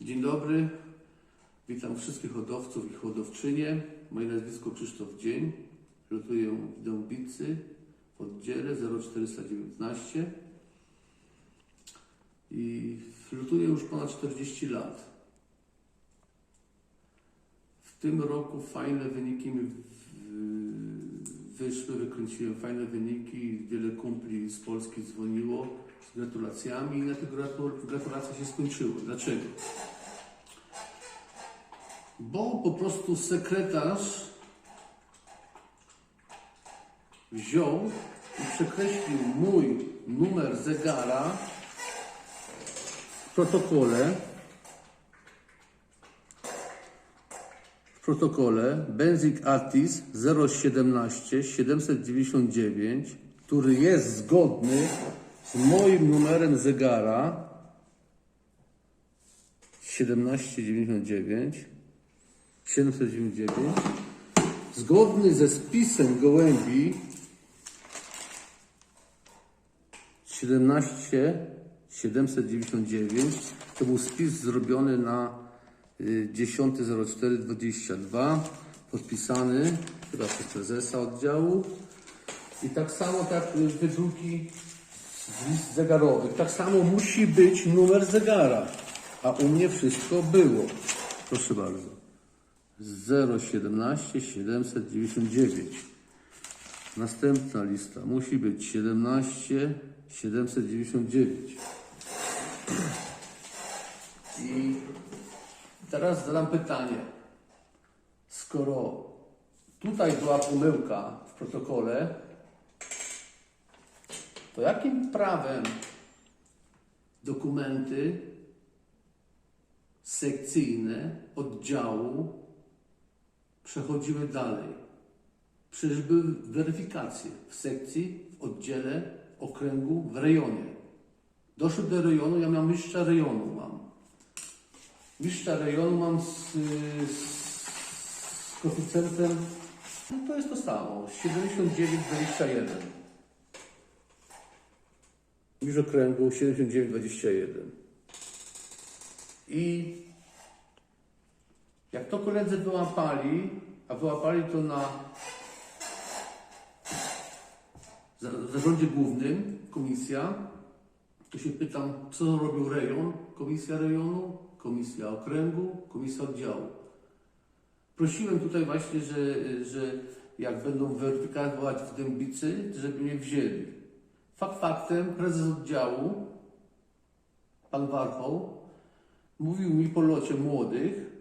Dzień dobry. Witam wszystkich hodowców i hodowczynie. Moje nazwisko Krzysztof Dzień. Lotuję w Dębicy w oddziale 0419 i lutuję już ponad 40 lat. W tym roku fajne wyniki mi wyszły, wykręciłem fajne wyniki. Wiele kumpli z Polski dzwoniło z gratulacjami i na tych gratul- gratulacje się skończyły. Dlaczego? Bo po prostu sekretarz wziął i przekreślił mój numer zegara w protokole. W protokole Benzik Artis 017 799, który jest zgodny z moim numerem zegara 1799 799 zgodny ze spisem gołębi 17 799 to był spis zrobiony na y, 10.04.22 podpisany chyba przez prezesa oddziału. I tak samo tak y, wydruki z list zegarowych tak samo musi być numer zegara a u mnie wszystko było proszę bardzo 017 799. Następna lista musi być 17 799. I teraz zadam pytanie. Skoro tutaj była pomyłka w protokole, to jakim prawem dokumenty sekcyjne oddziału przechodziły dalej. Przecież były weryfikacje w sekcji, w oddziale, okręgu, w rejonie. Doszły do rejonu, ja mam mistrza rejonu mam. Mistrza rejonu mam z, z koeficjentem, no to jest to samo, 79,21. Mistrz okręgu 79,21. I jak to koledzy wyłapali, a wyłapali to na za- zarządzie głównym, komisja, to się pytam, co robił rejon, komisja rejonu, komisja okręgu, komisja oddziału. Prosiłem tutaj właśnie, że, że jak będą weryfikować w Dębicy, żeby mnie wzięli. Fakt faktem, prezes oddziału, pan Warchoł, mówił mi po locie młodych,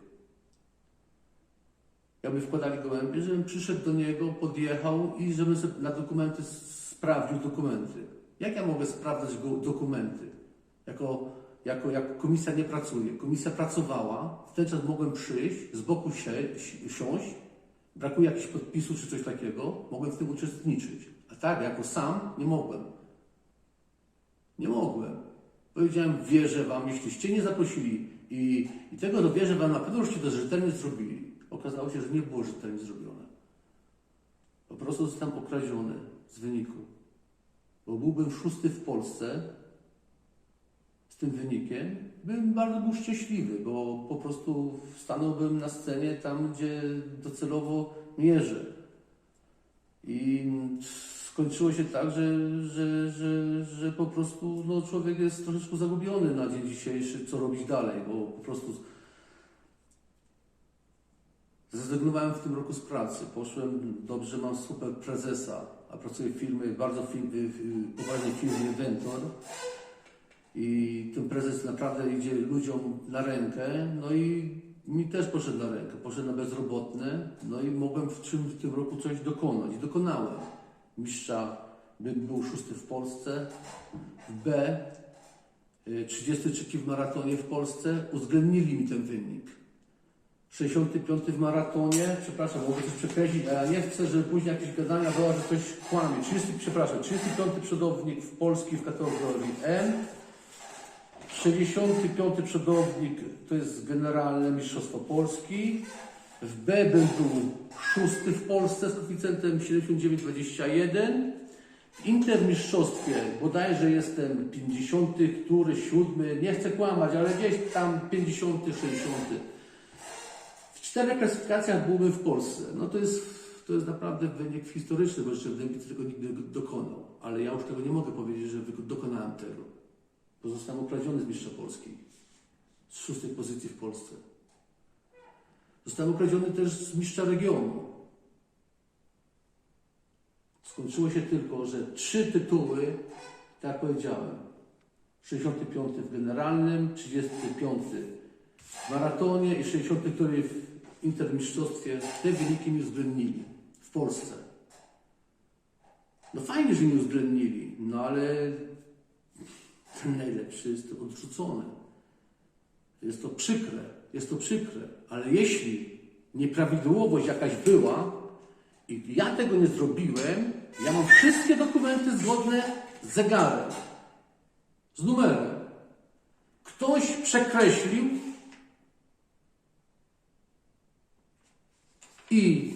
jakby wkładali gołębie, żebym przyszedł do niego, podjechał i żebym na dokumenty sprawdził dokumenty. Jak ja mogę sprawdzać go, dokumenty? Jako, jako, jak komisja nie pracuje. Komisja pracowała, w ten czas mogłem przyjść, z boku sie, si- siąść, brakuje jakichś podpisów czy coś takiego, mogłem w tym uczestniczyć. A tak, jako sam nie mogłem. Nie mogłem. Powiedziałem, wierzę wam, jeśliście nie zaprosili i, i tego no wierzę wam, na pewno żeście to rzetelnie zrobili. Okazało się, że nie było rzetelnie zrobione. Po prostu zostałem okradziony z wyniku. Bo byłbym szósty w Polsce z tym wynikiem, bym bardzo był szczęśliwy, bo po prostu stanąłbym na scenie tam, gdzie docelowo mierzę. I skończyło się tak, że, że, że, że po prostu no, człowiek jest troszeczkę zagubiony na dzień dzisiejszy, co robić dalej, bo po prostu zrezygnowałem w tym roku z pracy. Poszłem, dobrze, mam super prezesa, a pracuję w firmie, bardzo firm, w poważnej firmie Ventor. I ten prezes naprawdę idzie ludziom na rękę, no i mi też poszedł na rękę, poszedł na bezrobotne, no i mogłem w czym w tym roku coś dokonać. Dokonałem. Mistrza, bym był szósty w Polsce, w B, y, 33 w maratonie w Polsce, uwzględnili mi ten wynik. 65 w maratonie, przepraszam, mogę coś przekreślić, a ja nie chcę, żeby później jakieś gadania było, że ktoś kłamie. 30, przepraszam, 35 przodownik w Polski w kategorii M, 65 przodownik to jest generalne Mistrzostwo Polski. W B był szósty w Polsce z koeficjentem 79,21 W intermistrzostwie bodajże jestem 50, który, 7, nie chcę kłamać, ale gdzieś tam 50, 60. W czterech klasyfikacjach byłbym w Polsce. No to jest, to jest naprawdę wynik historyczny, bo jeszcze w Dębicy tego nie dokonał. Ale ja już tego nie mogę powiedzieć, że dokonałem tego. Bo zostałem okradziony z mistrza Polski. Z szóstej pozycji w Polsce. Zostałem okradziony też z mistrza regionu. Skończyło się tylko, że trzy tytuły, tak jak powiedziałem, 65 w generalnym, 35 w maratonie i 64 w intermistrzostwie, te wyniki mi uwzględnili w Polsce. No fajnie, że mi uwzględnili, no ale ten najlepszy jest odrzucony. Jest to przykre, jest to przykre, ale jeśli nieprawidłowość jakaś była i ja tego nie zrobiłem, ja mam wszystkie dokumenty zgodne z zegarem, z numerem. Ktoś przekreślił i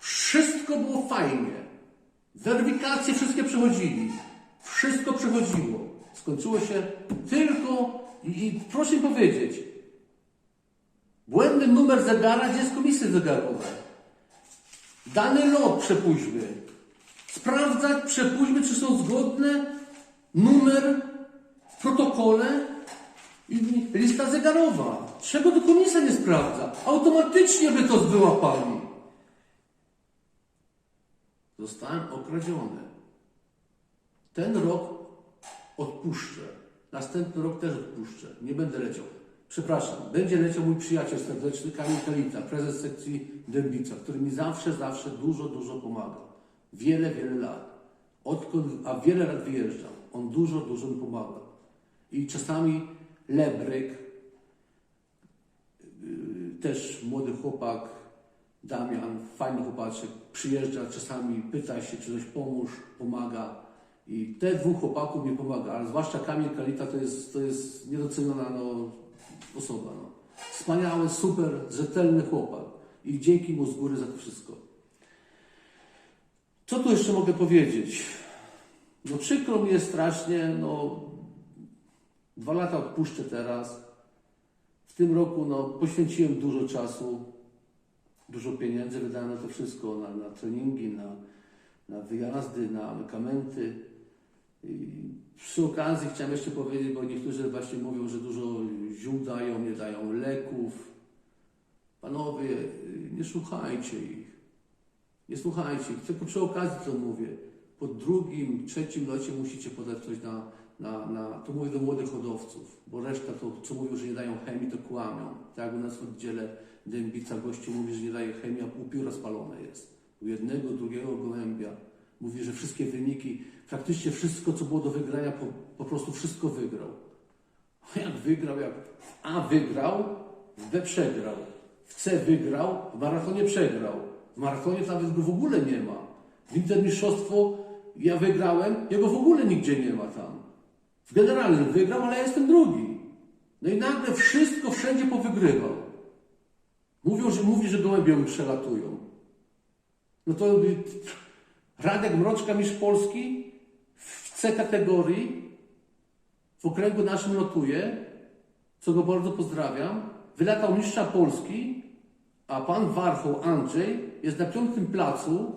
wszystko było fajnie. Weryfikacje wszystkie przechodzili. Wszystko przechodziło. Skończyło się tylko i, proszę mi powiedzieć, błędny numer zegara, gdzie jest komisja zegarowa. Dany lot przepuśćmy. Sprawdzać, przepuśćmy, czy są zgodne numer w protokole i lista zegarowa. Czego to komisja nie sprawdza? Automatycznie by to wyłapali. Zostałem okradziony. Ten rok odpuszczę. Następny rok też odpuszczę. Nie będę leciał. Przepraszam, będzie leciał mój przyjaciel serdeczny Kamil Kalita, prezes sekcji Dębica, który mi zawsze, zawsze dużo, dużo pomaga. Wiele, wiele lat. Odkąd, a wiele lat wyjeżdżam. On dużo, dużo mi pomaga. I czasami Lebryk, yy, też młody chłopak, Damian, fajny chłopaczek, przyjeżdża czasami, pyta się, czy coś pomóż, pomaga. I te dwóch chłopaków mi pomaga, ale zwłaszcza Kamil Kalita to jest, to jest niedoceniona no, osoba. No. Wspaniały, super, rzetelny chłopak. I dzięki mu z góry za to wszystko. Co tu jeszcze mogę powiedzieć? No przykro mi jest strasznie, no dwa lata odpuszczę teraz. W tym roku no, poświęciłem dużo czasu, dużo pieniędzy wydałem na to wszystko, na, na treningi, na, na wyjazdy, na medykamenty. Przy okazji chciałem jeszcze powiedzieć, bo niektórzy właśnie mówią, że dużo ziół dają, nie dają leków. Panowie, nie słuchajcie ich. Nie słuchajcie ich. Tylko przy okazji to mówię. Po drugim, trzecim locie musicie podać coś na, na, na... To mówię do młodych hodowców, bo reszta to, co mówią, że nie dają chemii, to kłamią. Tak u nas w oddziale Dębica gościu mówi, że nie daje chemii, a pół pióra spalone jest. U jednego, drugiego gołębia. Mówi, że wszystkie wyniki, praktycznie wszystko, co było do wygrania, po, po prostu wszystko wygrał. Jak wygrał, jak w A wygrał, w B przegrał. W C wygrał, w maratonie przegrał. W maratonie nawet go w ogóle nie ma. W intermistrzostwo ja wygrałem, jego w ogóle nigdzie nie ma tam. W generalnym wygrał, ale ja jestem drugi. No i nagle wszystko wszędzie powygrywał. Mówią, że mówi, że gołębie przelatują. No to Radek Mroczka, mistrz Polski w C kategorii w okręgu naszym lotuje, co go bardzo pozdrawiam. Wylatał mistrza Polski, a pan Warchoł Andrzej jest na piątym placu,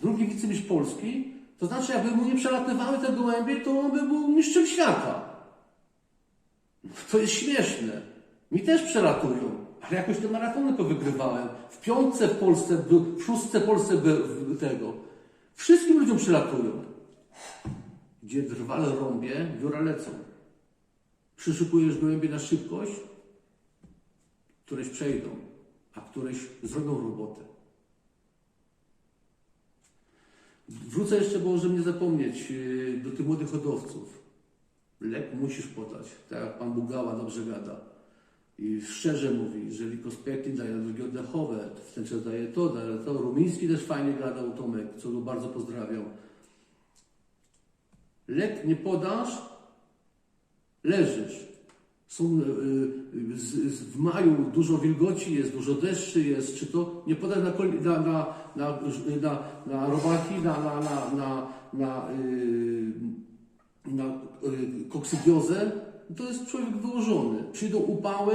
drugi wicemistrz Polski. To znaczy, jakby mu nie przelatywały te gołębie, to on by był mistrzem świata. To jest śmieszne. Mi też przelatują, ale jakoś te maratony powygrywałem. W piątce w Polsce, w szóstce Polsce tego. Wszystkim ludziom przylatują. Gdzie drwale rąbie, biura lecą. Przyszykujesz gołębie na szybkość, któreś przejdą, a któreś zrobią robotę. Wrócę jeszcze, bo żeby nie zapomnieć, yy, do tych młodych hodowców. Lek musisz podać, tak jak pan Bugała dobrze gada. I szczerze mówi, jeżeli Kospektin daje drogi oddechowe, w ten czas daje to, daje to. Rumiński też fajnie gadał, Tomek, co go bardzo pozdrawiam. Lek nie podasz, leżysz. są y, y, z, z, w maju dużo wilgoci jest, dużo deszczy jest, czy to nie podać na, na, na, na, na, na robaki, na, na, na, na, na, y, na koksydiozę, to jest człowiek wyłożony. Przyjdą upały,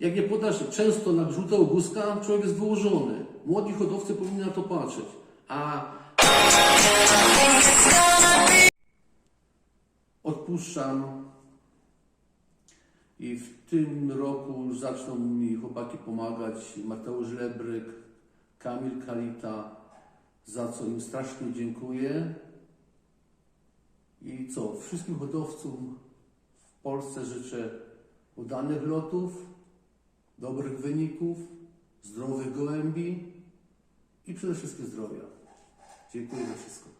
jak nie podasz często na guska, człowiek jest wyłożony. Młodzi hodowcy powinni na to patrzeć. A odpuszczam i w tym roku już zaczną mi chłopaki pomagać. Mateusz Lebryk, Kamil Kalita, za co im strasznie dziękuję. I co? Wszystkim hodowcom Polsce życzę udanych lotów, dobrych wyników, zdrowych gołębi i przede wszystkim zdrowia. Dziękuję za wszystko.